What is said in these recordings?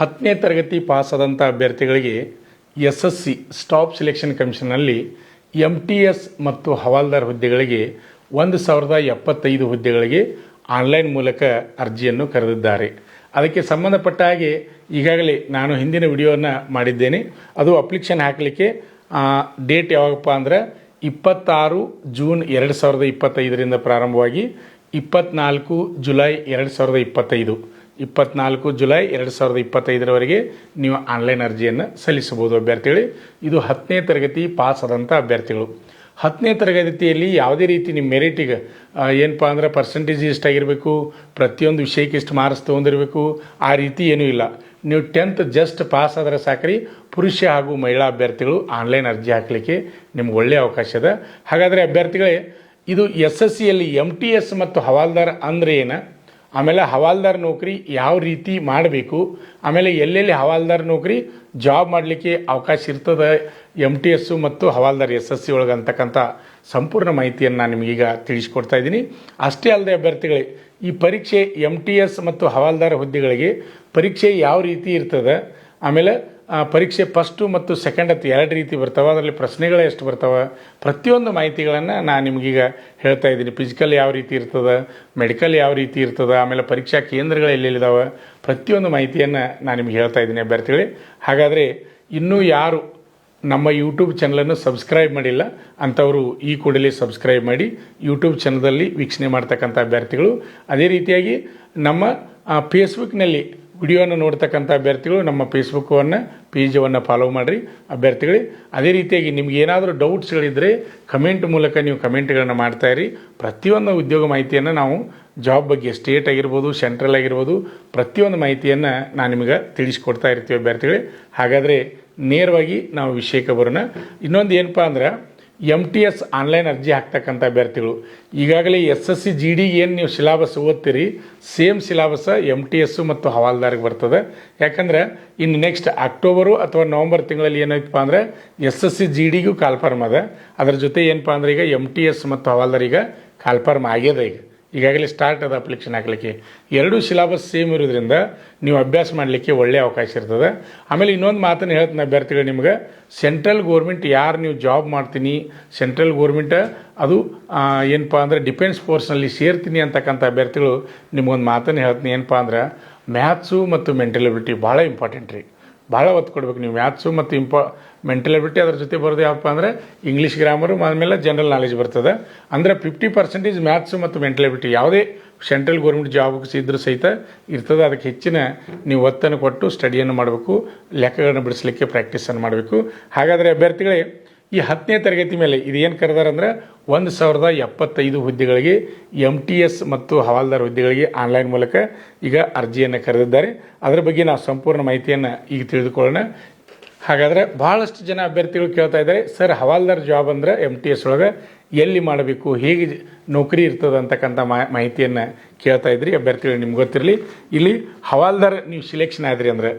ಹತ್ತನೇ ತರಗತಿ ಪಾಸಾದಂಥ ಅಭ್ಯರ್ಥಿಗಳಿಗೆ S S C staff selection ಕಮಿಷನ್ನಲ್ಲಿ M T S ಮತ್ತು ಹವಾಲ್ದಾರ್ ಹುದ್ದೆಗಳಿಗೆ ಒಂದು ಸಾವಿರದ ಎಪ್ಪತ್ತೈದು ಹುದ್ದೆಗಳಿಗೆ ಆನ್ಲೈನ್ ಮೂಲಕ ಅರ್ಜಿಯನ್ನು ಕರೆದಿದ್ದಾರೆ. ಅದಕ್ಕೆ ಸಂಬಂಧಪಟ್ಟ ಹಾಗೆ ಈಗಾಗಲೇ ನಾನು ಹಿಂದಿನ ವಿಡಿಯೋವನ್ನು ಮಾಡಿದ್ದೇನೆ. ಅದು ಅಪ್ಲಿಕೇಶನ್ ಹಾಕಲಿಕ್ಕೆ ಡೇಟ್ ಯಾವಾಗಪ್ಪ ಅಂದ್ರೆ ಇಪ್ಪತ್ತಾರು ಜೂನ್ ಎರಡು ಸಾವಿರದ ಇಪ್ಪತ್ತೈದರಿಂದ ಪ್ರಾರಂಭವಾಗಿ ಇಪ್ಪತ್ನಾಲ್ಕು ಜುಲೈ ಎರಡು ಸಾವಿರದ ಇಪ್ಪತ್ತೈದು. ಇಪ್ಪತ್ನಾಲ್ಕು ಜುಲೈ ಎರಡು ಸಾವಿರದ ಇಪ್ಪತ್ತೈದರವರೆಗೆ ನೀವು ಆನ್ಲೈನ್ ಅರ್ಜಿಯನ್ನು ಸಲ್ಲಿಸಬಹುದು, ಅಭ್ಯರ್ಥಿಗಳೇ. ಇದು ಹತ್ತನೇ ತರಗತಿ ಪಾಸ್ ಆದಂಥ ಅಭ್ಯರ್ಥಿಗಳು. ಹತ್ತನೇ ತರಗತಿಯಲ್ಲಿ ಯಾವುದೇ ರೀತಿ ನಿಮ್ಮ ಮೆರಿಟಿಗೆ ಏನಪ್ಪ ಅಂದ್ರೆ ಪರ್ಸೆಂಟೇಜ್ ಇಷ್ಟಾಗಿರಬೇಕು ಪ್ರತಿಯೊಂದು ವಿಷಯಕ್ಕೆ ಇಷ್ಟು ಮಾರ್ಕ್ಸ್ ತೊಗೊಂಡಿರಬೇಕು, ಆ ರೀತಿ ಏನೂ ಇಲ್ಲ. ನೀವು ಟೆಂತ್ ಜಸ್ಟ್ ಪಾಸ್ ಆದರೆ ಸಾಕ್ರಿ, ಪುರುಷ ಹಾಗೂ ಮಹಿಳಾ ಅಭ್ಯರ್ಥಿಗಳು ಆನ್ಲೈನ್ ಅರ್ಜಿ ಹಾಕಲಿಕ್ಕೆ ನಿಮ್ಗೆ ಒಳ್ಳೆಯ ಅವಕಾಶ ಇದೆ. ಹಾಗಾದರೆ ಅಭ್ಯರ್ಥಿಗಳೇ, ಇದು ಎಸ್ ಎಸ್ ಸಿಯಲ್ಲಿ ಎಂ ಟಿ ಎಸ್ ಮತ್ತು ಹವಾಲ್ದಾರ್ ಅಂದರೆ ಏನು? ಆಮೇಲೆ ಹವಾಲ್ದಾರ್ ನೌಕರಿ ಯಾವ ರೀತಿ ಮಾಡಬೇಕು? ಆಮೇಲೆ ಎಲ್ಲೆಲ್ಲಿ ಹವಾಲ್ದಾರ್ ನೌಕರಿ? ಜಾಬ್ ಮಾಡಲಿಕ್ಕೆ ಅವಕಾಶ ಇರ್ತದೆ ಎಂ ಟಿ ಎಸ್ಸು ಮತ್ತು ಹವಾಲ್ದಾರ್ ಎಸ್ ಎಸ್ ಸಿ ಒಳಗೆ ಅಂತಕ್ಕಂಥ ಸಂಪೂರ್ಣ ಮಾಹಿತಿಯನ್ನು ನಾನು ನಿಮಗೀಗ ತಿಳಿಸ್ಕೊಡ್ತಾ ಇದ್ದೀನಿ. ಅಷ್ಟೇ ಅಲ್ಲದೆ ಅಭ್ಯರ್ಥಿಗಳೇ, ಈ ಪರೀಕ್ಷೆ ಎಂ ಟಿ ಎಸ್ ಮತ್ತು ಹವಾಲ್ದಾರ್ ಹುದ್ದೆಗಳಿಗೆ ಪರೀಕ್ಷೆ ಯಾವ ರೀತಿ ಇರ್ತದೆ? ಆಮೇಲೆ ಆ, ಪರೀಕ್ಷೆ ಫಸ್ಟು ಮತ್ತು ಸೆಕೆಂಡ್ ಅಂತ ಎರಡು ರೀತಿ ಬರ್ತಾವೆ ಅದರಲ್ಲಿ ಪ್ರಶ್ನೆಗಳು ಎಷ್ಟು ಬರ್ತಾವೆ. ಪ್ರತಿಯೊಂದು ಮಾಹಿತಿಗಳನ್ನು ನಾನು ನಿಮಗೀಗ ಹೇಳ್ತಾ ಇದ್ದೀನಿ. ಫಿಸಿಕಲ್ ಯಾವ ರೀತಿ ಇರ್ತದೆ ಮೆಡಿಕಲ್ ಯಾವ ರೀತಿ ಇರ್ತದೆ ಆಮೇಲೆ ಪರೀಕ್ಷಾ ಕೇಂದ್ರಗಳು ಎಲ್ಲೆಲ್ಲಿದ್ದಾವೆ ಪ್ರತಿಯೊಂದು ಮಾಹಿತಿಯನ್ನು ನಾನು ನಿಮ್ಗೆ ಹೇಳ್ತಾ ಇದ್ದೀನಿ ಅಭ್ಯರ್ಥಿಗಳೇ. ಹಾಗಾದರೆ ಇನ್ನೂ ಯಾರು ನಮ್ಮ ಯೂಟ್ಯೂಬ್ ಚಾನಲನ್ನು ಸಬ್ಸ್ಕ್ರೈಬ್ ಮಾಡಿಲ್ಲ ಅಂಥವರು ಈ ಕೂಡಲೇ ಸಬ್ಸ್ಕ್ರೈಬ್ ಮಾಡಿ ಯೂಟ್ಯೂಬ್ ಚಾನಲಲ್ಲಿ ವೀಕ್ಷಣೆ ಮಾಡ್ತಕ್ಕಂಥ ಅಭ್ಯರ್ಥಿಗಳು. ಅದೇ ರೀತಿಯಾಗಿ ನಮ್ಮ ಫೇಸ್ಬುಕ್ನಲ್ಲಿ ವಿಡಿಯೋನ ನೋಡ್ತಕ್ಕಂಥ ಅಭ್ಯರ್ಥಿಗಳು ನಮ್ಮ ಫೇಸ್ಬುಕ್ಕನ್ನು ಪೇಜವನ್ನು ಫಾಲೋ ಮಾಡಿರಿ. ಅಭ್ಯರ್ಥಿಗಳೇ, ಅದೇ ರೀತಿಯಾಗಿ ನಿಮ್ಗೆ ಏನಾದರೂ ಡೌಟ್ಸ್ಗಳಿದ್ದರೆ ಕಮೆಂಟ್ ಮೂಲಕ ನೀವು ಕಮೆಂಟ್ಗಳನ್ನು ಮಾಡ್ತಾಯಿರಿ ಪ್ರತಿಯೊಂದು ಉದ್ಯೋಗ ಮಾಹಿತಿಯನ್ನು ನಾವು ಜಾಬ್ ಬಗ್ಗೆ ಸ್ಟೇಟ್ ಆಗಿರ್ಬೋದು ಸೆಂಟ್ರಲ್ ಆಗಿರ್ಬೋದು, ಪ್ರತಿಯೊಂದು ಮಾಹಿತಿಯನ್ನು ನಾನು ನಿಮಗೆ ತಿಳಿಸ್ಕೊಡ್ತಾ ಇರ್ತೀವಿ ಅಭ್ಯರ್ಥಿಗಳೇ. ಹಾಗಾದರೆ ನೇರವಾಗಿ ನಾವು ವಿಷಯಕ್ಕೆ ಬರೋಣ. ಇನ್ನೊಂದು ಏನಪ್ಪ ಅಂದ್ರೆ ಎಂ ಟಿ ಎಸ್ ಆನ್ಲೈನ್ ಅರ್ಜಿ ಹಾಕ್ತಕ್ಕಂಥ ಅಭ್ಯರ್ಥಿಗಳು. ಈಗಾಗಲೇ S S C G D ಏನು ನೀವು syllabus ಓದ್ತೀರಿ same syllabus M T S ಮತ್ತು ಹವಾಲ್ದಾರಿಗೆ ಬರ್ತದೆ. ಯಾಕಂದ್ರೆ ಇನ್ನು ನೆಕ್ಸ್ಟ್ ಅಕ್ಟೋಬರು ಅಥವಾ ನವಂಬರ್ ತಿಂಗಳಲ್ಲಿ ಏನಾಯ್ತಪ್ಪ ಅಂದ್ರೆ ಎಸ್ ಎಸ್ ಸಿ ಜಿ ಡಿಗೂ ಕಾಲ್ಫಾರ್ಮ್ ಅದ. ಅದ್ರ ಜೊತೆ ಏನಪ್ಪ ಅಂದ್ರೆ ಈಗ ಎಂ ಟಿ ಎಸ್ ಮತ್ತು ಹವಾಲ್ದಾರಿಗೆ ಕಾಲ್ಫಾರ್ಮ್ ಆಗ್ಯದ ಈಗ. ಈಗಾಗಲೇ ಸ್ಟಾರ್ಟ್ ಅದ ಅಪ್ಲಿಕೇಶನ್ ಹಾಕಲಿಕ್ಕೆ ಎರಡೂ ಸಿಲಾಬಸ್ ಸೇಮ್ ಇರೋದ್ರಿಂದ ನೀವು ಅಭ್ಯಾಸ ಮಾಡಲಿಕ್ಕೆ ಒಳ್ಳೆಯ ಅವಕಾಶ ಇರ್ತದೆ. ಆಮೇಲೆ ಇನ್ನೊಂದು ಮಾತನ್ನು ಹೇಳ್ತೀನಿ ಅಭ್ಯರ್ಥಿಗಳು ನಿಮ್ಗೆ. ಸೆಂಟ್ರಲ್ ಗೋರ್ಮೆಂಟ್ ಯಾರು ನೀವು ಜಾಬ್ ಮಾಡ್ತೀನಿ? ಸೆಂಟ್ರಲ್ ಗೋರ್ಮೆಂಟ್ ಅದು ಏನಪ್ಪ ಅಂದರೆ ಡಿಫೆನ್ಸ್ ಫೋರ್ಸ್ನಲ್ಲಿ ಸೇರ್ತೀನಿ ಅಂತಕ್ಕಂಥ ಅಭ್ಯರ್ಥಿಗಳು ನಿಮ್ಗೊಂದು ಮಾತನ್ನು ಹೇಳ್ತೀನಿ. ಏನಪ್ಪ ಅಂದ್ರೆ ಮ್ಯಾಥ್ಸು ಮತ್ತು ಮೆಂಟಲ್ ಎಬಿಲಿಟಿ ಭಾಳ ಇಂಪಾರ್ಟೆಂಟ್ ರೀ. ಭಾಳ ಒತ್ತು ಕೊಡ್ಬೇಕು ನೀವು. ಮ್ಯಾಥ್ಸು ಮತ್ತು ಇಂಪ ಮೆಂಟಲ್ ಎಬಿಲಿಟಿ ಅದ್ರ ಜೊತೆ ಬರೋದು ಯಾವಪ್ಪ ಅಂದರೆ ಇಂಗ್ಲೀಷ್ ಗ್ರಾಮರು ಆಮೇಲೆ ಜನರಲ್ ನಾಲೆಜ್ ಬರ್ತದೆ. ಅಂದರೆ ಫಿಫ್ಟಿ ಪರ್ಸೆಂಟೇಜ್ ಮ್ಯಾಥ್ಸ್ ಮತ್ತು ಮೆಂಟಲ್ ಎಬಿಲಿಟಿ ಯಾವುದೇ ಸೆಂಟ್ರಲ್ ಗೌರ್ಮೆಂಟ್ ಜಾಬ್ಸ್ ಇದ್ರೂ ಸಹಿತ ಇರ್ತದೆ. ಅದಕ್ಕೆ ಹೆಚ್ಚಿನ ನೀವು ಒತ್ತನ್ನು ಕೊಟ್ಟು ಸ್ಟಡಿಯನ್ನು ಮಾಡಬೇಕು, ಲೆಕ್ಕಗಳನ್ನು ಬಿಡಿಸಲಿಕ್ಕೆ ಪ್ರಾಕ್ಟೀಸನ್ನು ಮಾಡಬೇಕು. ಹಾಗಾದರೆ ಅಭ್ಯರ್ಥಿಗಳೇ, ಈ ಹತ್ತನೇ ತರಗತಿ ಮೇಲೆ ಇದೇನು ಕರೆದಾರಂದ್ರೆ ಒಂದು ಸಾವಿರದ ಎಪ್ಪತ್ತೈದು ಹುದ್ದೆಗಳಿಗೆ ಎಂ ಟಿ ಎಸ್ ಮತ್ತು ಹವಾಲ್ದಾರ್ ಹುದ್ದೆಗಳಿಗೆ ಆನ್ಲೈನ್ ಮೂಲಕ ಈಗ ಅರ್ಜಿಯನ್ನು ಕರೆದಿದ್ದಾರೆ. ಅದರ ಬಗ್ಗೆ ನಾವು ಸಂಪೂರ್ಣ ಮಾಹಿತಿಯನ್ನು ಈಗ ತಿಳಿದುಕೊಳ್ಳೋಣ. ಹಾಗಾದರೆ ಭಾಳಷ್ಟು ಜನ ಅಭ್ಯರ್ಥಿಗಳು ಕೇಳ್ತಾ ಇದ್ದಾರೆ, ಸರ್, ಹವಾಲ್ದಾರ್ ಜಾಬ್ ಅಂದ್ರೆ ಎಂ ಟಿ ಎಸ್ ಒಳಗೆ ಎಲ್ಲಿ ಮಾಡಬೇಕು? ಹೇಗೆ ನೌಕರಿ ಇರ್ತದೆ? ಅಂತಕ್ಕಂಥ ಮಾಹಿತಿಯನ್ನು ಕೇಳ್ತಾ ಇದ್ರಿ, ಅಭ್ಯರ್ಥಿಗಳು ನಿಮ್ಗೆ ಗೊತ್ತಿರಲಿ. ಇಲ್ಲಿ ಹವಾಲ್ದಾರ್ ನೀವು ಸಿಲೆಕ್ಷನ್ ಆದ್ರಿ ಅಂದ್ರೆ,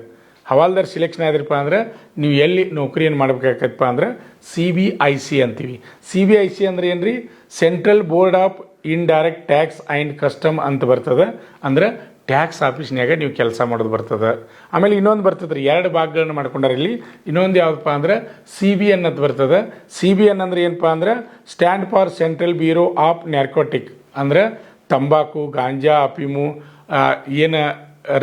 ಹವಾಲ್ದಾರ್ ಸಿಲೆಕ್ಷನ್ ಆದ್ರಪ್ಪ ಅಂದ್ರೆ ನೀವು ಎಲ್ಲಿ ನೌಕರಿಯನ್ನು ಮಾಡಬೇಕಾಗತ್ತಪ್ಪ ಅಂದ್ರೆ ಸಿ ಬಿ ಐ ಸಿ ಅಂತೀವಿ. ಸಿ ಬಿ ಐ ಸಿ ಅಂದರೆ ಏನು ರೀ central board of indirect tax and custom ಅಂತ ಬರ್ತದೆ. ಅಂದ್ರೆ ಟ್ಯಾಕ್ಸ್ ಆಫೀಸ್ನ್ಯಾಗ ನೀವು ಕೆಲಸ ಮಾಡೋದು ಬರ್ತದೆ. ಆಮೇಲೆ ಇನ್ನೊಂದು ಬರ್ತದೆ ರೀ ಎರಡು ಭಾಗಗಳನ್ನ ಮಾಡ್ಕೊಂಡಾರ ಇಲ್ಲಿ. ಇನ್ನೊಂದು ಯಾವುದಪ್ಪ ಅಂದ್ರೆ ಸಿ ಬಿ ಎನ್ ಅಂತ ಬರ್ತದೆ. ಸಿ ಬಿ ಎನ್ ಅಂದ್ರೆ ಏನಪ್ಪ ಅಂದ್ರೆ stand for central bureau of narcotic ಅಂದ್ರೆ ತಂಬಾಕು, ಗಾಂಜಾ ಅಫೀಮು ಏನು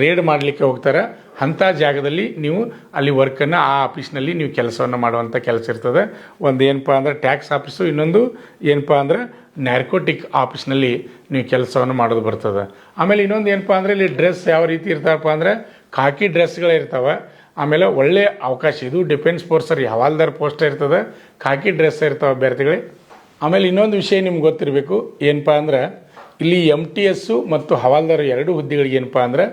ರೇಡ್ ಮಾಡಲಿಕ್ಕೆ ಹೋಗ್ತಾರೆ, ಅಂಥ ಜಾಗದಲ್ಲಿ ನೀವು ಅಲ್ಲಿ ವರ್ಕನ್ನು ಆ ಆಫೀಸ್ನಲ್ಲಿ ನೀವು ಕೆಲಸವನ್ನು ಮಾಡುವಂಥ ಕೆಲಸ ಇರ್ತದೆ. ಒಂದು ಏನಪ್ಪ ಅಂದ್ರೆ ಟ್ಯಾಕ್ಸ್ ಆಫೀಸು ಇನ್ನೊಂದು ಏನಪ್ಪ ಅಂದ್ರೆ ನ್ಯಾರ್ಕೋಟಿಕ್ ಆಫೀಸ್ನಲ್ಲಿ ನೀವು ಕೆಲಸವನ್ನು ಮಾಡೋದು ಬರ್ತದೆ. ಆಮೇಲೆ ಇನ್ನೊಂದು ಏನಪ್ಪ ಅಂದರೆ ಇಲ್ಲಿ ಡ್ರೆಸ್ ಯಾವ ರೀತಿ ಇರ್ತಾವಪ್ಪ ಅಂದರೆ ಖಾಕಿ ಡ್ರೆಸ್ಗಳೇ ಇರ್ತಾವೆ. ಆಮೇಲೆ ಒಳ್ಳೆಯ ಅವಕಾಶ, ಇದು ಡಿಫೆನ್ಸ್ ಫೋರ್ಸರ್ ಹವಾಲ್ದಾರ್ ಪೋಸ್ಟ್ ಇರ್ತದೆ, ಖಾಕಿ ಡ್ರೆಸ್ ಇರ್ತಾವೆ ಅಭ್ಯರ್ಥಿಗಳೇ ಆಮೇಲೆ ಇನ್ನೊಂದು ವಿಷಯ ನಿಮ್ಗೆ ಗೊತ್ತಿರಬೇಕು, ಏನಪ್ಪ ಅಂದ್ರೆ ಇಲ್ಲಿ ಎಂ ಟಿ ಎಸ್ಸು ಮತ್ತು ಹವಾಲ್ದಾರ್ ಎರಡು ಹುದ್ದೆಗಳಿಗೆ ಏನಪ್ಪ ಅಂದರೆ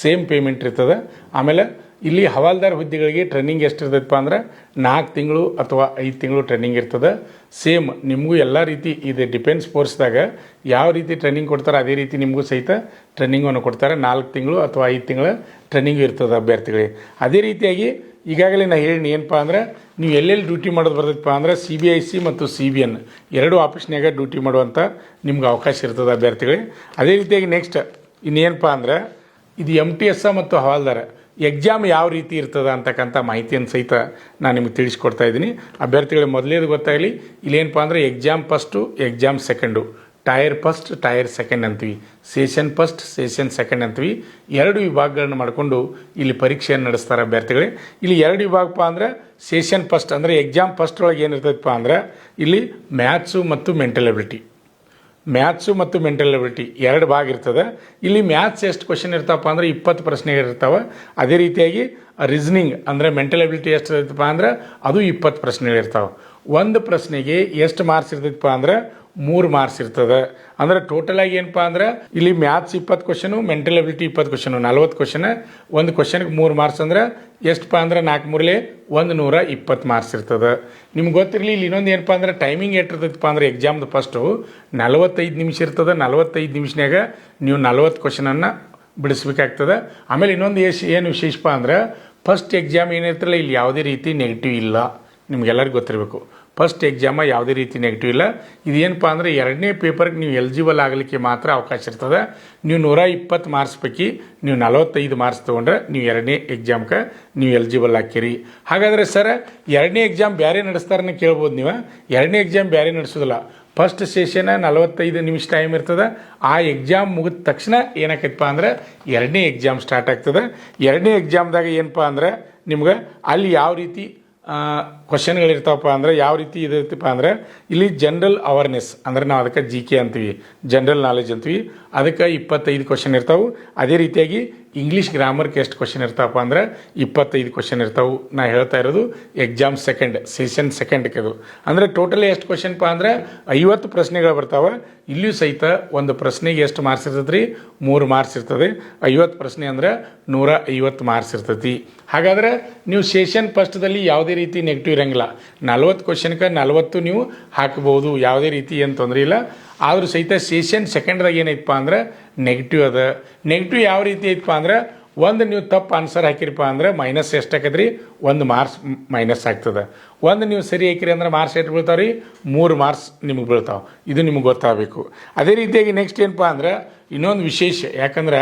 ಸೇಮ್ ಪೇಮೆಂಟ್ ಇರ್ತದೆ. ಆಮೇಲೆ ಇಲ್ಲಿ ಹವಾಲ್ದಾರ್ ಹುದ್ದೆಗಳಿಗೆ ಟ್ರೈನಿಂಗ್ ಎಷ್ಟು ಇರ್ತೈತಪ್ಪ ಅಂದ್ರೆ ನಾಲ್ಕು ತಿಂಗಳು ಅಥವಾ ಐದು ತಿಂಗಳು ಟ್ರೈನಿಂಗ್ ಇರ್ತದೆ. ಸೇಮ್ ನಿಮಗೂ ಎಲ್ಲ ರೀತಿ ಇದೆ ಡಿಫೆನ್ಸ್ ಫೋರ್ಸ್ದಾಗ ಯಾವ ರೀತಿ ಟ್ರೈನಿಂಗ್ ಕೊಡ್ತಾರೆ ಅದೇ ರೀತಿ ನಿಮಗೂ ಸಹಿತ ಟ್ರೈನಿಂಗನ್ನು ಕೊಡ್ತಾರೆ. ನಾಲ್ಕು ತಿಂಗಳು ಅಥವಾ ಐದು ತಿಂಗಳ ಟ್ರೈನಿಂಗ್ ಇರ್ತದೆ ಅಭ್ಯರ್ಥಿಗಳಿಗೆ. ಅದೇ ರೀತಿಯಾಗಿ ಈಗಾಗಲೇ ನಾನು ಹೇಳಿ ಏನಪ್ಪ ಅಂದ್ರೆ ನೀವು ಎಲ್ಲೆಲ್ಲಿ ಡ್ಯೂಟಿ ಮಾಡೋದು ಬರ್ತೈತಪ್ಪ ಅಂದ್ರೆ ಸಿ ಬಿ ಐ ಸಿ ಮತ್ತು ಸಿ ಬಿ ಎನ್ ಎರಡು ಆಫೀಸ್ನಾಗ ಡ್ಯೂಟಿ ಮಾಡುವಂಥ ನಿಮ್ಗೆ ಅವಕಾಶ ಇರ್ತದೆ ಅಭ್ಯರ್ಥಿಗಳಿಗೆ. ಅದೇ ರೀತಿಯಾಗಿ ನೆಕ್ಸ್ಟ್ ಇನ್ನೇನಪ್ಪ ಅಂದ್ರೆ ಇದು ಎಂ ಟಿ ಎಸ್ ಮತ್ತು ಹವಾಲ್ದಾರ. ಎಕ್ಸಾಮ್ ಯಾವ ರೀತಿ ಇರ್ತದೆ ಅಂತಕ್ಕಂಥ ಮಾಹಿತಿಯನ್ನು ಸಹಿತ ನಾನು ನಿಮಗೆ ತಿಳಿಸ್ಕೊಡ್ತಾ ಇದ್ದೀನಿ. ಅಭ್ಯರ್ಥಿಗಳಿಗೆ ಮೊದಲೇದು ಗೊತ್ತಾಗಲಿ, ಇಲ್ಲೇನಪ್ಪ ಅಂದರೆ exam first exam second tier first tier second ಅಂತೀವಿ. ಸೆಷನ್ ಫಸ್ಟ್ ಸೆಷನ್ ಸೆಕೆಂಡ್ ಅಂತೀವಿ. ಎರಡು ವಿಭಾಗಗಳನ್ನು ಮಾಡಿಕೊಂಡು ಇಲ್ಲಿ ಪರೀಕ್ಷೆಯನ್ನು ನಡೆಸ್ತಾರೆ ಅಭ್ಯರ್ಥಿಗಳೇ. ಇಲ್ಲಿ ಎರಡು ವಿಭಾಗಪ್ಪ ಅಂದರೆ ಸೆಷನ್ ಫಸ್ಟ್ ಅಂದರೆ ಎಕ್ಸಾಮ್ ಫಸ್ಟ್ ಒಳಗೆ ಏನಿರ್ತದಪ್ಪ ಅಂದರೆ ಇಲ್ಲಿ ಮ್ಯಾಥ್ಸು ಮತ್ತು ಮೆಂಟಲ್ ಎಬಿಲಿಟಿ ಮ್ಯಾಥ್ಸು ಮತ್ತು ಮೆಂಟಲ್ ಎಬಿಲಿಟಿ ಎರಡು ಭಾಗ ಇರ್ತದೆ. ಇಲ್ಲಿ ಮ್ಯಾಥ್ಸ್ ಎಷ್ಟು ಕ್ವಶನ್ ಇರ್ತಾವಪ್ಪ ಅಂದ್ರೆ ಇಪ್ಪತ್ತು ಪ್ರಶ್ನೆಗಳಿರ್ತಾವೆ ಅದೇ ರೀತಿಯಾಗಿ ರೀಸನಿಂಗ್ ಅಂದರೆ ಮೆಂಟಲ್ ಎಬಿಲಿಟಿ ಎಷ್ಟು ಇರ್ತಪ್ಪ ಅಂದ್ರೆ ಅದು ಇಪ್ಪತ್ತು ಪ್ರಶ್ನೆಗಳಿರ್ತಾವೆ ಒಂದು ಪ್ರಶ್ನೆಗೆ ಎಷ್ಟು ಮಾರ್ಕ್ಸ್ ಇರ್ತೈತಪ್ಪ ಅಂದ್ರೆ ಮೂರು ಮಾರ್ಕ್ಸ್ ಇರ್ತದೆ. ಅಂದ್ರೆ ಟೋಟಲ್ ಆಗಿ ಏನಪ್ಪ ಅಂದ್ರೆ ಇಲ್ಲಿ ಮ್ಯಾಥ್ಸ್ ಇಪ್ಪತ್ತು ಕ್ವಶನು ಮೆಂಟಲ್ ಎಬಿಲಿಟಿ ಇಪ್ಪತ್ತು ಕ್ವಶನು ನಲ್ವತ್ತು ಕ್ವಶನ್ ಒಂದು ಕ್ವಶನ್ಗೆ ಮೂರು ಮಾರ್ಕ್ಸ್ ಅಂದ್ರೆ ಎಷ್ಟಪ್ಪ ಅಂದ್ರೆ ನಾಲ್ಕು ಮೂರಲೆ ಒಂದು ನೂರ ಇಪ್ಪತ್ತು ಮಾರ್ಕ್ಸ್ ಇರ್ತದೆ. ನಿಮ್ಗೆ ಗೊತ್ತಿರಲಿ, ಇಲ್ಲಿ ಇನ್ನೊಂದು ಏನಪ್ಪ ಅಂದ್ರೆ ಟೈಮಿಂಗ್ ಎಷ್ಟಿರ್ತೈತಪ್ಪ ಅಂದ್ರೆ ಎಕ್ಸಾಮ್ದು ಫಸ್ಟು ನಲವತ್ತೈದು ನಿಮಿಷ ಇರ್ತದೆ, ನಲವತ್ತೈದು ನಿಮಿಷನಾಗ ನೀವು ನಲ್ವತ್ತು ಕ್ವಶನನ್ನು ಬಿಡಿಸ್ಬೇಕಾಗ್ತದೆ. ಆಮೇಲೆ ಇನ್ನೊಂದು ಏಷ್ ಏನು ವಿಶೇಷಪ್ಪ ಅಂದ್ರೆ ಫಸ್ಟ್ ಎಕ್ಸಾಮ್ ಏನಿರ್ತಲ್ಲ, ಇಲ್ಲಿ ಯಾವುದೇ ರೀತಿ ನೆಗೆಟಿವ್ ಇಲ್ಲ. ನಿಮ್ಗೆಲ್ಲರಿಗೂ ಗೊತ್ತಿರಬೇಕು. ಫಸ್ಟ್ ಎಕ್ಸಾಮ ಯಾವುದೇ ರೀತಿ ನೆಗೆಟಿವ್ ಇಲ್ಲ. ಇದೇನಪ್ಪ ಅಂದರೆ ಎರಡನೇ ಪೇಪರ್ಗೆ ನೀವು ಎಲಿಜಿಬಲ್ ಆಗಲಿಕ್ಕೆ ಮಾತ್ರ ಅವಕಾಶ ಇರ್ತದೆ. ನೀವು ನೂರ ಇಪ್ಪತ್ತು ಮಾರ್ಕ್ಸ್ ಪೈಕಿ ನೀವು ನಲವತ್ತೈದು ಮಾರ್ಕ್ಸ್ ತೊಗೊಂಡ್ರೆ ನೀವು ಎರಡನೇ ಎಕ್ಸಾಮ್ಗೆ ನೀವು ಎಲಿಜಿಬಲ್ ಹಾಕಿರಿ ಹಾಗಾದರೆ ಸರ್ ಎರಡನೇ ಎಕ್ಸಾಮ್ ಬೇರೆ ನಡೆಸ್ತಾರನ್ನ ಕೇಳ್ಬೋದು ನೀವು? ಎರಡನೇ ಎಕ್ಸಾಮ್ ಬೇರೆ ನಡೆಸೋದಿಲ್ಲ. ಫಸ್ಟ್ ಸೆಷನ್ ನಲವತ್ತೈದು ನಿಮಿಷ ಟೈಮ್ ಇರ್ತದೆ. ಆ ಎಕ್ಸಾಮ್ ಮುಗಿದ ತಕ್ಷಣ ಏನಾಕೈತಪ್ಪ ಅಂದ್ರೆ ಎರಡನೇ ಎಕ್ಸಾಮ್ ಸ್ಟಾರ್ಟ್ ಆಗ್ತದೆ. ಎರಡನೇ ಎಕ್ಸಾಮ್ದಾಗ ಏನಪ್ಪ ಅಂದ್ರೆ ನಿಮ್ಗೆ ಅಲ್ಲಿ ಯಾವ ರೀತಿ ಕ್ವಶನ್ಗಳಿರ್ತಾವಪ್ಪ ಅಂದ್ರೆ ಯಾವ ರೀತಿ ಇದಿರ್ತಪ್ಪ ಅಂದ್ರೆ ಇಲ್ಲಿ ಜನ್ರಲ್ ಅವೇರ್ನೆಸ್ ಅಂದ್ರೆ ನಾವು ಅದಕ್ಕೆ ಜಿ ಕೆ ಅಂತೀವಿ ಜನ್ರಲ್ ನಾಲೆಜ್ ಅಂತೀವಿ. ಅದಕ್ಕೆ ಇಪ್ಪತ್ತೈದು ಕ್ವಶನ್ ಇರ್ತಾವೆ. ಅದೇ ರೀತಿಯಾಗಿ ಇಂಗ್ಲೀಷ್ ಗ್ರಾಮರ್ಗೆ ಎಷ್ಟು ಕ್ವಶನ್ ಇರ್ತಾವಪ್ಪ ಅಂದ್ರೆ ಇಪ್ಪತ್ತೈದು ಕ್ವಶನ್ ಇರ್ತಾವೆ. ನಾ ಹೇಳ್ತಾ ಇರೋದು ಎಕ್ಸಾಮ್ ಸೆಕೆಂಡ್ ಸೆಷನ್ ಸೆಕೆಂಡ್ಗೆ ಅದು. ಅಂದರೆ ಟೋಟಲಿ ಎಷ್ಟು ಕ್ವಶನ್ಪ ಅಂದ್ರೆ ಐವತ್ತು ಪ್ರಶ್ನೆಗಳು ಬರ್ತಾವೆ. ಇಲ್ಲಿಯೂ ಸಹಿತ ಒಂದು ಪ್ರಶ್ನೆಗೆ ಎಷ್ಟು ಮಾರ್ಕ್ಸ್ ಇರ್ತದೆ ರೀ ಮೂರು ಮಾರ್ಕ್ಸ್ ಇರ್ತದೆ. ಐವತ್ತು ಪ್ರಶ್ನೆ ಅಂದ್ರೆ ನೂರ ಐವತ್ತು ಮಾರ್ಕ್ಸ್ ಇರ್ತೈತಿ. ಹಾಗಾದ್ರೆ ನೀವು ಸೆಷನ್ ಫಸ್ಟ್ದಲ್ಲಿ ಯಾವುದೇ ರೀತಿ ನೆಗೆಟಿವ್ ಇರೋಂಗಿಲ್ಲ. ನಲ್ವತ್ತು ಕ್ವಶನ್ಗೆ ನಲವತ್ತು ನೀವು ಹಾಕ್ಬೋದು ಯಾವುದೇ ರೀತಿ ಏನು ತೊಂದರೆ ಇಲ್ಲ. ಆದರೂ ಸಹಿತ ಸೆಷನ್ ಸೆಕೆಂಡ್ದಾಗ ಏನೈತಪ್ಪ ಅಂದ್ರೆ ನೆಗೆಟಿವ್ ಅದ. ನೆಗೆಟಿವ್ ಯಾವ ರೀತಿ ಐತಪ್ಪ ಅಂದ್ರೆ ಒಂದು ನೀವು ತಪ್ಪು ಆನ್ಸರ್ ಹಾಕಿರಪ್ಪ ಅಂದ್ರೆ ಮೈನಸ್ ಎಷ್ಟು ಹಾಕಿದ್ರಿ? ಒಂದು ಮಾರ್ಕ್ಸ್ ಮೈನಸ್ ಆಗ್ತದೆ. ಒಂದು ನೀವು ಸರಿ ಹಾಕಿರಿ ಅಂದ್ರೆ ಮಾರ್ಕ್ಸ್ ಎಷ್ಟು ಬೀಳ್ತಾವೆ ರೀ ಮೂರು ಮಾರ್ಕ್ಸ್ ನಿಮಗೆ ಬೀಳ್ತಾವೆ. ಇದು ನಿಮಗೆ ಗೊತ್ತಾಗಬೇಕು. ಅದೇ ರೀತಿಯಾಗಿ ನೆಕ್ಸ್ಟ್ ಏನಪ್ಪ ಅಂದ್ರೆ ಇನ್ನೊಂದು ವಿಶೇಷ. ಯಾಕಂದ್ರೆ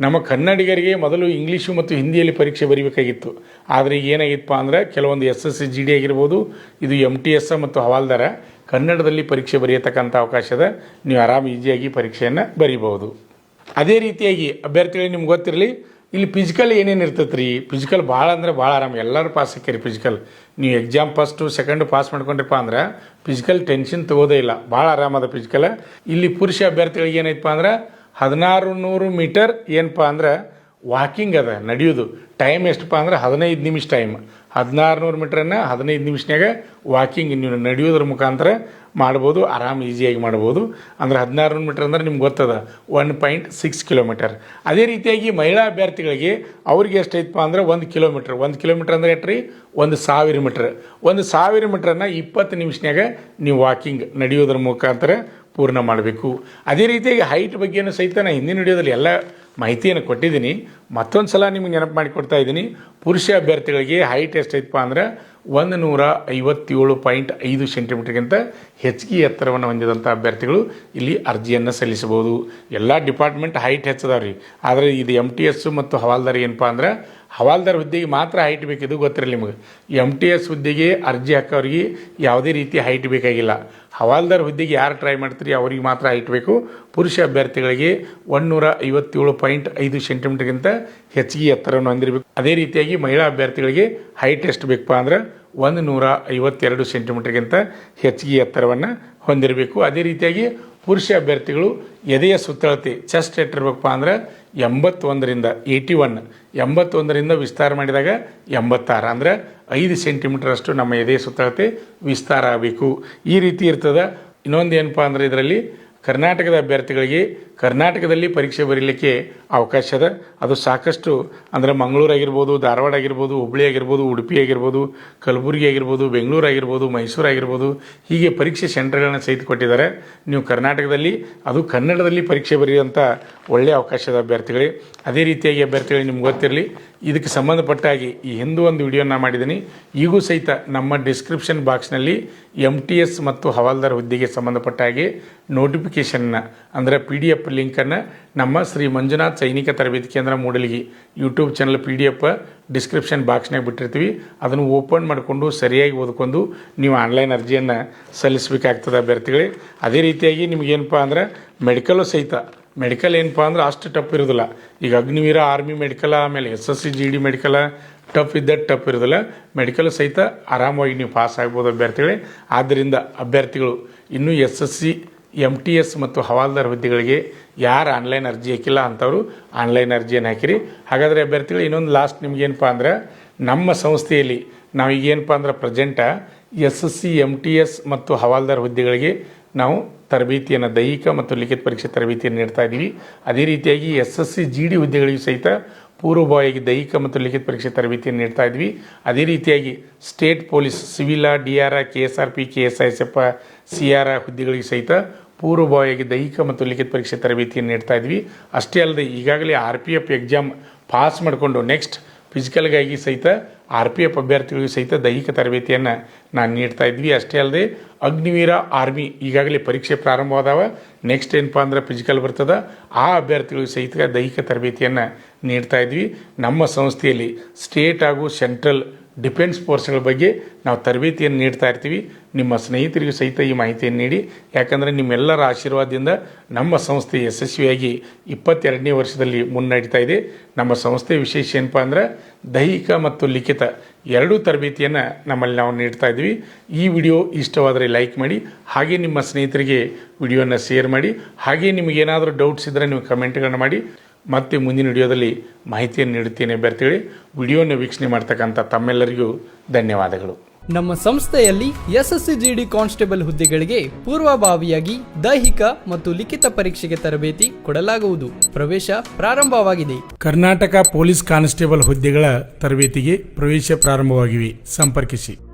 ನಮ್ಮ ಕನ್ನಡಿಗರಿಗೆ ಮೊದಲು ಇಂಗ್ಲೀಷು ಮತ್ತು ಹಿಂದಿಯಲ್ಲಿ ಪರೀಕ್ಷೆ ಬರೀಬೇಕಾಗಿತ್ತು. ಆದರೆ ಈಗ ಏನಾಗಿತ್ತಪ್ಪ ಅಂದ್ರೆ ಕೆಲವೊಂದು S S C G D ಆಗಿರ್ಬೋದು, ಇದು ಎಂ ಟಿ ಎಸ್ ಮತ್ತು ಹವಾಲ್ದಾರ ಕನ್ನಡದಲ್ಲಿ ಪರೀಕ್ಷೆ ಬರೆಯತಕ್ಕಂಥ ಅವಕಾಶ ಅದ ನೀವು ಆರಾಮ್ ಈಸಿಯಾಗಿ ಪರೀಕ್ಷೆಯನ್ನು ಬರೀಬಹುದು. ಅದೇ ರೀತಿಯಾಗಿ ಅಭ್ಯರ್ಥಿಗಳಿಗೆ ನಿಮ್ಗೆ ಗೊತ್ತಿರಲಿ ಇಲ್ಲಿ ಫಿಸಿಕಲ್ ಏನೇನು ಇರ್ತೈತೆ ರೀ ಫಿಸಿಕಲ್ ಭಾಳ ಅಂದ್ರೆ ಭಾಳ ಆರಾಮ. ಎಲ್ಲರೂ ಪಾಸ್ ಆಕ್ಯಾರಿ ಫಿಸಿಕಲ್ ನೀವು ಎಕ್ಸಾಮ್ ಫಸ್ಟು ಸೆಕೆಂಡು ಪಾಸ್ ಮಾಡ್ಕೊಂಡ್ರಿಪ್ಪ ಅಂದ್ರೆ ಫಿಸಿಕಲ್ ಟೆನ್ಷನ್ ತಗೋದೇ ಇಲ್ಲ. ಭಾಳ ಆರಾಮದ ಫಿಸಿಕಲ್ ಇಲ್ಲಿ ಪುರುಷ ಅಭ್ಯರ್ಥಿಗಳಿಗೆ ಏನೈತಪ್ಪ ಅಂದ್ರೆ ಹದಿನಾರು ನೂರು ಮೀಟರ್ ಏನಪ್ಪ ಅಂದ್ರೆ ವಾಕಿಂಗ್ ಅದ, ನಡೆಯೋದು. ಟೈಮ್ ಎಷ್ಟಪ್ಪ ಅಂದ್ರೆ ಹದಿನೈದು ನಿಮಿಷ ಟೈಮ್ ಹದಿನಾರು ನೂರು ಮೀಟ್ರನ್ನ ಹದಿನೈದು ನಿಮಿಷನಾಗ ವಾಕಿಂಗ್ ನೀವು ನಡೆಯೋದ್ರ ಮುಖಾಂತರ ಮಾಡ್ಬೋದು, ಆರಾಮ್ ಈಸಿಯಾಗಿ ಮಾಡ್ಬೋದು. ಅಂದ್ರೆ ಹದಿನಾರು ನೂರು ಮೀಟ್ರ್ ಅಂದ್ರೆ ನಿಮ್ಗೆ ಗೊತ್ತದ ಒನ್ ಪಾಯಿಂಟ್ ಸಿಕ್ಸ್ ಕಿಲೋಮೀಟರ್ ಅದೇ ರೀತಿಯಾಗಿ ಮಹಿಳಾ ಅಭ್ಯರ್ಥಿಗಳಿಗೆ ಅವ್ರಿಗೆ ಎಷ್ಟೈತಪ್ಪ ಅಂದ್ರೆ ಒಂದು ಕಿಲೋಮೀಟ್ರ್ ಒಂದು ಕಿಲೋಮೀಟ್ರ್ ಅಂದ್ರೆ ಎಟ್ರಿ? ಒಂದು ಸಾವಿರ ಮೀಟ್ರ್. ಒಂದು ಸಾವಿರ ಮೀಟ್ರನ್ನ ಇಪ್ಪತ್ತು ನಿಮಿಷನಾಗ ನೀವು ವಾಕಿಂಗ್ ನಡೆಯೋದ್ರ ಮುಖಾಂತರ ಪೂರ್ಣ ಮಾಡಬೇಕು. ಅದೇ ರೀತಿಯಾಗಿ ಹೈಟ್ ಬಗ್ಗೆಯೂ ಸಹಿತ ನಾನು ಹಿಂದಿನ ವಿಡಿಯೋದಲ್ಲಿ ಎಲ್ಲ ಮಾಹಿತಿಯನ್ನು ಕೊಟ್ಟಿದ್ದೀನಿ. ಮತ್ತೊಂದು ಸಲ ನಿಮಗೆ ನೆನಪು ಮಾಡಿಕೊಡ್ತಾ ಇದ್ದೀನಿ. ಪುರುಷ ಅಭ್ಯರ್ಥಿಗಳಿಗೆ ಹೈಟ್ ಎಷ್ಟೈತಪ್ಪ ಅಂದ್ರೆ ಒಂದು ನೂರ ಐವತ್ತೇಳು ಪಾಯಿಂಟ್ ಐದು ಸೆಂಟಿಮೀಟರ್ಗಿಂತ ಹೆಚ್ಚಿಗೆ ಎತ್ತರವನ್ನು ಹೊಂದಿದಂಥ ಅಭ್ಯರ್ಥಿಗಳು ಇಲ್ಲಿ ಅರ್ಜಿಯನ್ನು ಸಲ್ಲಿಸಬಹುದು. ಎಲ್ಲ ಡಿಪಾರ್ಟ್ಮೆಂಟ್ ಹೈಟ್ ಹೆಚ್ಚದಾವ್ರಿ. ಆದರೆ ಇದು ಎಂ ಟಿ ಎಸ್ ಮತ್ತು ಹವಾಲ್ದಾರ್ ಏನಪ್ಪ ಅಂದ್ರೆ, ಹವಾಲ್ದಾರ್ ಹುದ್ದೆಗೆ ಮಾತ್ರ ಹೈಟ್ ಬೇಕಿದ್ದು ಗೊತ್ತಿರಲಿ ನಿಮಗೆ. ಎಂ ಟಿ ಎಸ್ ಹುದ್ದೆಗೆ ಅರ್ಜಿ ಹಾಕೋರಿಗೆ ಯಾವುದೇ ರೀತಿ ಹೈಟ್ ಬೇಕಾಗಿಲ್ಲ. ಹವಾಲ್ದಾರ್ ಹುದ್ದೆಗೆ ಯಾರು ಟ್ರೈ ಮಾಡ್ತೀರಿ ಅವ್ರಿಗೆ ಮಾತ್ರ ಹೈಟ್ ಬೇಕು. ಪುರುಷ ಅಭ್ಯರ್ಥಿಗಳಿಗೆ ಒಂದುನೂರ ಐವತ್ತೇಳು ಪಾಯಿಂಟ್ ಐದು ಸೆಂಟಿಮೀಟರ್ಗಿಂತ ಹೆಚ್ಚಿಗೆ ಎತ್ತರವನ್ನು ಹೊಂದಿರಬೇಕು. ಅದೇ ರೀತಿಯಾಗಿ ಮಹಿಳಾ ಅಭ್ಯರ್ಥಿಗಳಿಗೆ ಹೈಟ್ ಎಷ್ಟು ಬೇಕಪ್ಪ ಅಂದ್ರೆ ಒಂದು ನೂರ ಐವತ್ತೆರಡು ಸೆಂಟಿಮೀಟರ್ಗಿಂತ ಹೆಚ್ಚಿಗೆ ಎತ್ತರವನ್ನು ಹೊಂದಿರಬೇಕು. ಅದೇ ರೀತಿಯಾಗಿ ಪುರುಷ ಅಭ್ಯರ್ಥಿಗಳು ಎದೆಯ ಸುತ್ತಳತೆ ಚೆಸ್ಟ್ ಎಟ್ಟಿರ್ಬೇಕಪ್ಪ ಅಂದ್ರೆ ಎಂಬತ್ತೊಂದರಿಂದ ಏಯ್ಟಿ ಒನ್ ಎಂಬತ್ತೊಂದರಿಂದ ವಿಸ್ತಾರ ಮಾಡಿದಾಗ ಎಂಬತ್ತಾರು ಅಂದ್ರೆ ಐದು ಸೆಂಟಿಮೀಟರ್ ಅಷ್ಟು ನಮ್ಮ ಎದೆಯ ಸುತ್ತಳತೆ ವಿಸ್ತಾರ ಆಗಬೇಕು. ಈ ರೀತಿ ಇರ್ತದೆ. ಇನ್ನೊಂದು ಏನಪ್ಪ ಅಂದ್ರೆ ಇದರಲ್ಲಿ ಕರ್ನಾಟಕದ ಅಭ್ಯರ್ಥಿಗಳಿಗೆ ಕರ್ನಾಟಕದಲ್ಲಿ ಪರೀಕ್ಷೆ ಬರೀಲಿಕ್ಕೆ ಅವಕಾಶ ಅದ ಅದು ಸಾಕಷ್ಟು ಅಂದರೆ ಮಂಗಳೂರು ಆಗಿರ್ಬೋದು, ಧಾರವಾಡ ಆಗಿರ್ಬೋದು ಹುಬ್ಬಳ್ಳಿ ಆಗಿರ್ಬೋದು, ಉಡುಪಿ ಆಗಿರ್ಬೋದು, ಕಲಬುರಗಿ ಆಗಿರ್ಬೋದು, ಬೆಂಗಳೂರು ಆಗಿರ್ಬೋದು, ಮೈಸೂರು ಆಗಿರ್ಬೋದು, ಹೀಗೆ ಪರೀಕ್ಷೆ ಸೆಂಟರ್ಗಳನ್ನು ಸಹಿತ ಕೊಟ್ಟಿದ್ದಾರೆ. ನೀವು ಕರ್ನಾಟಕದಲ್ಲಿ, ಅದು ಕನ್ನಡದಲ್ಲಿ ಪರೀಕ್ಷೆ ಬರೆಯುವಂಥ ಒಳ್ಳೆಯ ಅವಕಾಶದ ಅಭ್ಯರ್ಥಿಗಳೇ ಅದೇ ರೀತಿಯಾಗಿ ಅಭ್ಯರ್ಥಿಗಳಿಗೆ ನಿಮ್ಗೆ ಗೊತ್ತಿರಲಿ, ಇದಕ್ಕೆ ಸಂಬಂಧಪಟ್ಟಾಗಿ ಈ ಹಿಂದೂ ಒಂದು ವಿಡಿಯೋನ ಮಾಡಿದ್ದೀನಿ. ಈಗೂ ಸಹಿತ ನಮ್ಮ ಡಿಸ್ಕ್ರಿಪ್ಷನ್ ಬಾಕ್ಸ್ನಲ್ಲಿ ಎಂ ಟಿ ಎಸ್ ಮತ್ತು ಹವಾಲ್ದಾರ್ ಹುದ್ದೆಗೆ ಸಂಬಂಧಪಟ್ಟಾಗಿ ನೋಟಿಫಿಕೇಷನ್ನ ಅಂದರೆ ಪಿ ಡಿ ಎಫ್ ಎಫ್ ಲಿಂಕನ್ನು ನಮ್ಮ ಶ್ರೀ ಮಂಜುನಾಥ್ ಸೈನಿಕ ತರಬೇತಿ ಕೇಂದ್ರ ಮೂಡಲಿಗೆ YouTube channel P D F description ಬಾಕ್ಸ್ನಾಗ ಬಿಟ್ಟಿರ್ತೀವಿ. ಅದನ್ನು ಓಪನ್ ಮಾಡಿಕೊಂಡು ಸರಿಯಾಗಿ ಓದ್ಕೊಂಡು ನೀವು ಆನ್ಲೈನ್ ಅರ್ಜಿಯನ್ನು ಸಲ್ಲಿಸಬೇಕಾಗ್ತದೆ ಅಭ್ಯರ್ಥಿಗಳೇ. ಅದೇ ರೀತಿಯಾಗಿ ನಿಮಗೇನಪ್ಪ ಅಂದ್ರೆ ಮೆಡಿಕಲು ಸಹಿತ, ಮೆಡಿಕಲ್ ಏನಪ್ಪ ಅಂದ್ರೆ ಅಷ್ಟು ಟಫ್ ಇರೋದಿಲ್ಲ. ಈಗ ಅಗ್ನಿವೀರ ಆರ್ಮಿ ಮೆಡಿಕಲ್, ಆಮೇಲೆ S S C G D medical, tough ಇದ್ದ ಟಫ್ ಇರೋದಿಲ್ಲ. ಮೆಡಿಕಲ್ ಸಹಿತ ಆರಾಮವಾಗಿ ನೀವು ಪಾಸ್ ಆಗ್ಬೋದು ಅಭ್ಯರ್ಥಿಗಳೇ. ಆದ್ದರಿಂದ ಅಭ್ಯರ್ಥಿಗಳು ಇನ್ನೂ S S C M T S ಮತ್ತು ಹವಾಲ್ದಾರ್ ಹುದ್ದೆಗಳಿಗೆ ಯಾರು ಆನ್ಲೈನ್ ಅರ್ಜಿ ಹಾಕಿಲ್ಲ ಅಂಥವ್ರು ಆನ್ಲೈನ್ ಅರ್ಜಿಯನ್ನು ಹಾಕಿರಿ. ಹಾಗಾದರೆ ಅಭ್ಯರ್ಥಿಗಳು, ಇನ್ನೊಂದು ಲಾಸ್ಟ್ ನಿಮಗೇನಪ್ಪ ಅಂದ್ರೆ ನಮ್ಮ ಸಂಸ್ಥೆಯಲ್ಲಿ ನಾವು ಈಗೇನಪ್ಪ ಅಂದ್ರೆ present S S C M T S ಮತ್ತು ಹವಾಲ್ದಾರ್ ಹುದ್ದೆಗಳಿಗೆ ನಾವು ತರಬೇತಿಯನ್ನು, ದೈಹಿಕ ಮತ್ತು ಲಿಖಿತ ಪರೀಕ್ಷೆ ತರಬೇತಿಯನ್ನು ನೀಡ್ತಾ ಇದ್ದೀವಿ. ಅದೇ ರೀತಿಯಾಗಿ S S C G D ಹುದ್ದೆಗಳಿಗೂ ಸಹಿತ ಪೂರ್ವಭಾವಿಯಾಗಿ ದೈಹಿಕ ಮತ್ತು ಲಿಖಿತ ಪರೀಕ್ಷೆ ತರಬೇತಿಯನ್ನು ನೀಡ್ತಾ ಇದ್ವಿ ಅದೇ ರೀತಿಯಾಗಿ state police civil D R K S R P K S I S F C R ಹುದ್ದೆಗಳಿಗೆ ಸಹಿತ ಪೂರ್ವಭಾವಿಯಾಗಿ ದೈಹಿಕ ಮತ್ತು ಲಿಖಿತ ಪರೀಕ್ಷೆ ತರಬೇತಿಯನ್ನು ನೀಡ್ತಾ ಇದ್ವಿ. ಅಷ್ಟೇ ಅಲ್ಲದೆ ಈಗಾಗಲೇ R P F exam pass ಮಾಡಿಕೊಂಡು ನೆಕ್ಸ್ಟ್ ಫಿಸಿಕಲ್ಗಾಗಿ ಸಹಿತ ಆರ್ ಪಿ ಎಫ್ ಅಭ್ಯರ್ಥಿಗಳಿಗೆ ಸಹಿತ ದೈಹಿಕ ತರಬೇತಿಯನ್ನು ನಾನು ನೀಡ್ತಾ ಇದ್ವಿ. ಅಷ್ಟೇ ಅಲ್ಲದೆ ಅಗ್ನಿವೀರ ಆರ್ಮಿ ಈಗಾಗಲೇ ಪರೀಕ್ಷೆ ಪ್ರಾರಂಭವಾದವ. ನೆಕ್ಸ್ಟ್ ಏನಪ್ಪ ಅಂದ್ರೆ ಫಿಸಿಕಲ್ ಬರ್ತದ. ಆ ಅಭ್ಯರ್ಥಿಗಳಿಗೆ ಸಹಿತ ದೈಹಿಕ ತರಬೇತಿಯನ್ನು ನೀಡ್ತಾ ಇದ್ವಿ. ನಮ್ಮ ಸಂಸ್ಥೆಯಲ್ಲಿ ಸ್ಟೇಟ್ ಹಾಗೂ ಸೆಂಟ್ರಲ್ ಡಿಫೆನ್ಸ್ ಫೋರ್ಸ್ಗಳ ಬಗ್ಗೆ ನಾವು ತರಬೇತಿಯನ್ನು ನೀಡ್ತಾ ಇರ್ತೀವಿ. ನಿಮ್ಮ ಸ್ನೇಹಿತರಿಗೂ ಸಹಿತ ಈ ಮಾಹಿತಿಯನ್ನು ನೀಡಿ. ಯಾಕಂದರೆ ನಿಮ್ಮೆಲ್ಲರ ಆಶೀರ್ವಾದದಿಂದ ನಮ್ಮ ಸಂಸ್ಥೆ ಯಶಸ್ವಿಯಾಗಿ ಇಪ್ಪತ್ತೆರಡನೇ ವರ್ಷದಲ್ಲಿ ಮುನ್ನಡೀತಾ ಇದೆ. ನಮ್ಮ ಸಂಸ್ಥೆ ವಿಶೇಷ ಏನಪ್ಪ ಅಂದ್ರೆ ದೈಹಿಕ ಮತ್ತು ಲಿಖಿತ ಎರಡೂ ತರಬೇತಿಯನ್ನು ನಮ್ಮಲ್ಲಿ ನಾವು ನೀಡ್ತಾ ಇದ್ದೀವಿ. ಈ ವಿಡಿಯೋ ಇಷ್ಟವಾದರೆ ಲೈಕ್ ಮಾಡಿ, ಹಾಗೆ ನಿಮ್ಮ ಸ್ನೇಹಿತರಿಗೆ ವಿಡಿಯೋನ ಶೇರ್ ಮಾಡಿ, ಹಾಗೆ ನಿಮಗೇನಾದರೂ ಡೌಟ್ಸ್ ಇದ್ದರೆ ನೀವು ಕಮೆಂಟ್ಗಳನ್ನ ಮಾಡಿ. ಮತ್ತೆ ಮುಂದಿನ ವಿಡಿಯೋದಲ್ಲಿ ಮಾಹಿತಿಯನ್ನು ನೀಡುತ್ತೇನೆ ಬೆರ್ತೇಳಿ ವಿಡಿಯೋನ ವೀಕ್ಷಣೆ ಮಾಡ್ತಕ್ಕಂಥ ತಮ್ಮೆಲ್ಲರಿಗೂ ಧನ್ಯವಾದಗಳು. ನಮ್ಮ ಸಂಸ್ಥೆಯಲ್ಲಿ ಎಸ್ಎಸ್ಸಿ ಜಿಡಿ ಕಾನ್ಸ್ಟೇಬಲ್ ಹುದ್ದೆಗಳಿಗೆ ಪೂರ್ವಭಾವಿಯಾಗಿ ದೈಹಿಕ ಮತ್ತು ಲಿಖಿತ ಪರೀಕ್ಷೆಗೆ ತರಬೇತಿ ಕೊಡಲಾಗುವುದು. ಪ್ರವೇಶ ಪ್ರಾರಂಭವಾಗಿದೆ. ಕರ್ನಾಟಕ ಪೊಲೀಸ್ ಕಾನ್ಸ್ಟೇಬಲ್ ಹುದ್ದೆಗಳ ತರಬೇತಿಗೆ ಪ್ರವೇಶ ಪ್ರಾರಂಭವಾಗಿವೆ. ಸಂಪರ್ಕಿಸಿ.